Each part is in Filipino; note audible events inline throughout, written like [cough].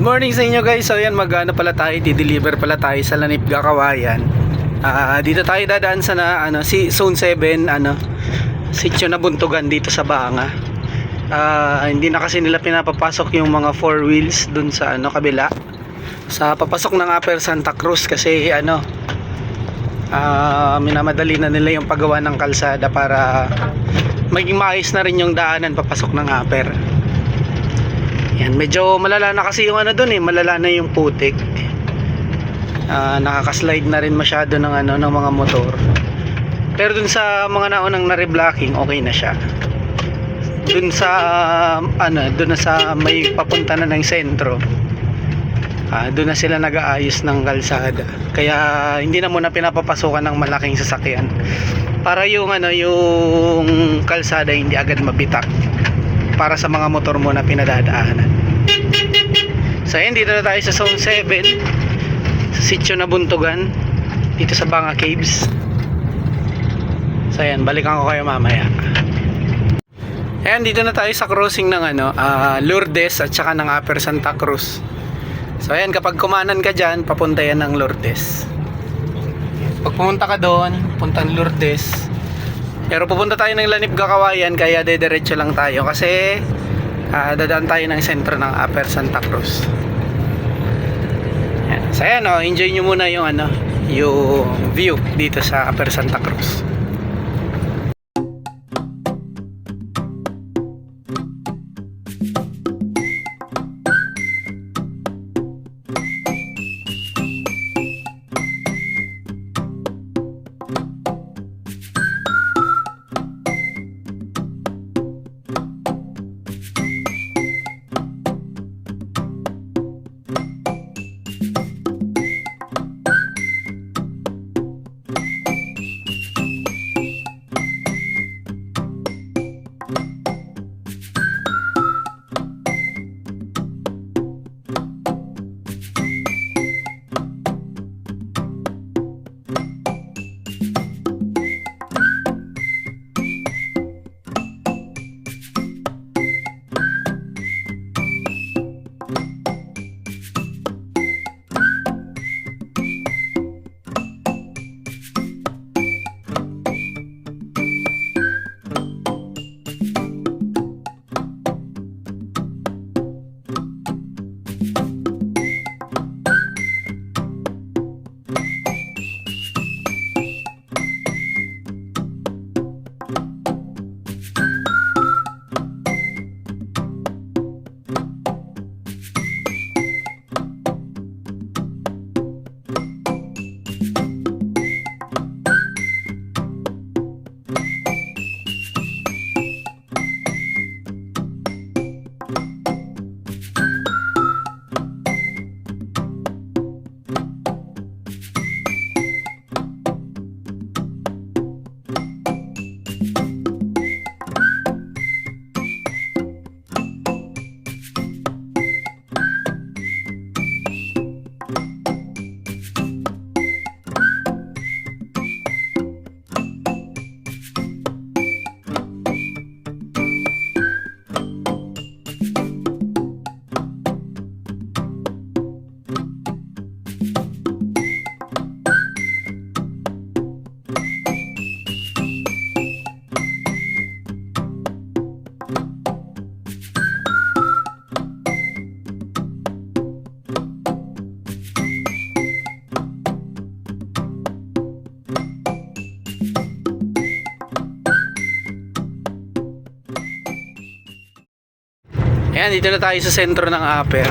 Good morning sa inyo guys. So yan magano pala tayo, di-deliver pala tayo sa Lanip Gakawayan. Ah, dito tayo dadaan sa na, ano si Zone 7 ano sitio na buntugan dito sa Banga. Ah, hindi na kasi nila pinapapasok yung mga four wheels dun sa ano kabila. Sa papasok ng Upper Santa Cruz kasi ano ah minamadali na nila yung paggawa ng kalsada para maging maayos na rin yung daanan papasok ng Upper. Yan, medyo malala na kasi yung ano doon eh, malala na yung putik. Ah, nakaka-slide na rin masyado ng ano ng mga motor. Pero dun sa mga naunang na reblocking, okay na siya. Dun sa ano, dun na sa may papunta na ng sentro. Ah, doon na sila nag-aayos ng kalsada. Kaya hindi na muna pinapapasukan ng malaking sasakyan. Para yung ano, yung kalsada hindi agad mabitak para sa mga motor mo na pinadadaanan. So ayun, dito na tayo sa Zone 7 sa sitio na Buntugan dito sa Banga Caves. So ayan, balikan ko kayo mamaya. Ayan, dito na tayo sa crossing ng ano, ah, Lourdes at saka ng Upper Santa Cruz. So ayan, kapag kumanan ka dyan, papunta yan ng Lourdes. Pag pumunta ka doon, puntang Lourdes, pero pupunta tayo ng Lanip Gakawayan kaya dediretso lang tayo kasi ah, dadaan tayo ng sentro ng Upper Santa Cruz. Yan. So oh, enjoy nyo muna yung ano, yung view dito sa Upper Santa Cruz. Ayan, dito na tayo sa sentro ng Upper.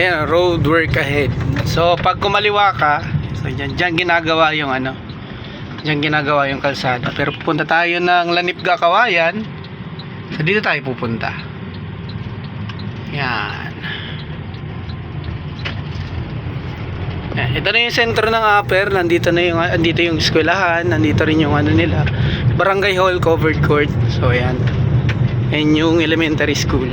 Ayan, road work ahead. So, pag kumaliwa ka, so dyan, dyan ginagawa yung ano, dyan ginagawa yung kalsada. Pero pupunta tayo ng Lanip Gakawayan. So, dito tayo pupunta. Yan. Yan. Ito na yung sentro ng Upper. Nandito na yung, andito yung eskwelahan. Nandito rin yung ano nila. Barangay Hall covered court. So, ayan. Ayan yung elementary school.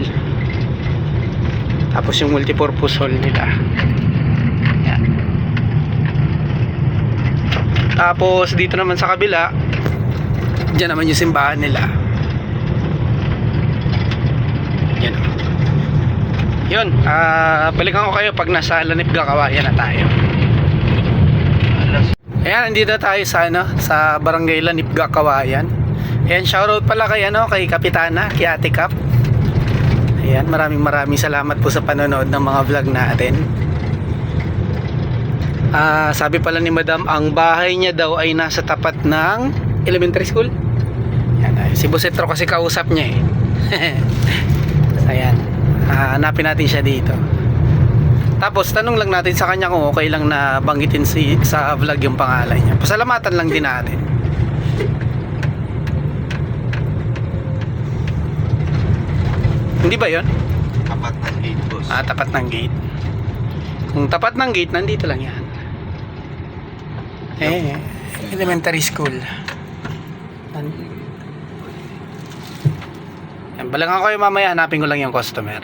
Tapos yung multipurpose hall nila. Yan. Tapos dito naman sa kabila, diyan naman yung simbahan nila. Yan. Yun, ah balikan ko kayo pag nasa Lanipga Kawayan na tayo. Ayan, nandito tayo sa ano, sa Barangay Lanipga Kawayan. Ayan, shoutout pala kay ano, kay Kapitana, kay Ate Kap. Ayan, maraming maraming salamat po sa panonood ng mga vlog natin. Ah, sabi pala ni Madam, ang bahay niya daw ay nasa tapat ng elementary school. Yan, ay, si Busetro kasi kausap niya eh. [laughs] Ayan, ah, hanapin natin siya dito. Tapos tanong lang natin sa kanya kung okay lang na banggitin si sa vlog yung pangalan niya. Pasalamatan lang din natin. Hindi ba 'yon? Tapat ng gate, boss. Ah, tapat ng gate. Kung tapat ng gate, nandito lang yan. Eh, elementary school. Yan, balangan ko yung mamaya, hanapin ko lang yung customer.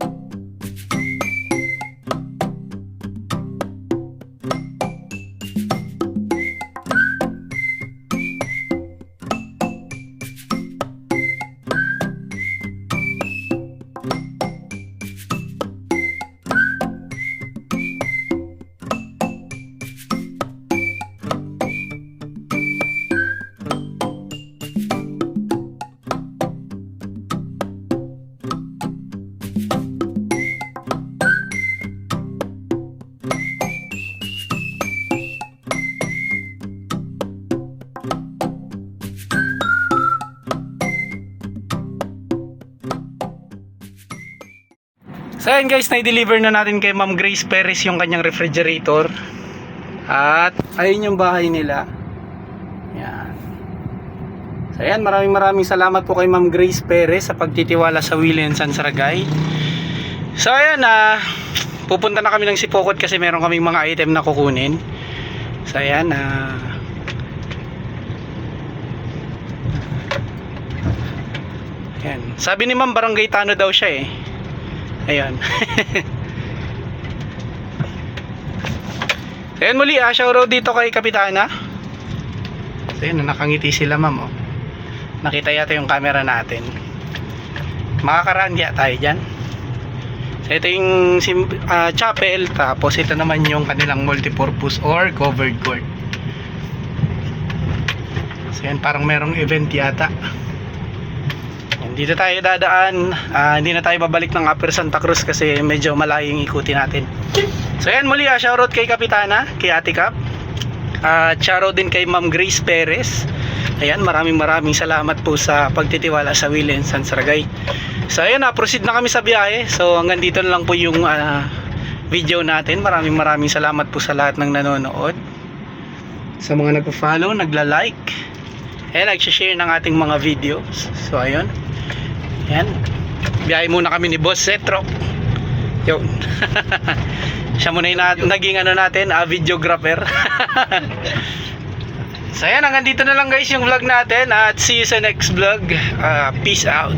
ayun guys, na-deliver na natin kay Ma'am Grace Perez yung kanyang refrigerator. At ayun yung bahay nila. Yan. So ayan, maraming maraming salamat po kay Ma'am Grace Perez sa pagtitiwala sa William Sansaragay. So ayan, ah, pupunta na kami ng Sipokot kasi meron kaming mga item na kukunin. So ayan, ah, Ayan. Sabi ni Ma'am Barangay Tano daw siya eh. Ayan. [laughs] Ayan muli ah, shoutout dito kay Kapitana. So yun, nakangiti sila ma'am oh. Nakita yata yung camera natin. Makakaraan kaya tayo dyan. So ito yung ah, chapel, tapos ito naman yung kanilang multipurpose or covered court. So yan, parang merong event yata. Dito tayo dadaan. Ah, hindi na tayo babalik ng Upper Santa Cruz kasi medyo malayo yung ikutin natin. So yan muli ah, shoutout kay Kapitana, kay Ate Cap. At shoutout din kay Ma'am Grace Perez. Ayan, maraming maraming salamat po sa pagtitiwala sa William Sansaragay. So ayan na, proceed na kami sa biyahe. So hanggang dito na lang po yung ah, video natin. Maraming maraming salamat po sa lahat ng nanonood. Sa mga nagpo-follow, nagla-like, eh nag-share ng ating mga videos. So ayun. Yan. Biyahe muna kami ni Boss Setro. Yun. [laughs] Siya muna yung na- naging ano natin, ah, videographer. [laughs] so ayan, hanggang dito na lang guys yung vlog natin at see you sa next vlog. Ah, peace out.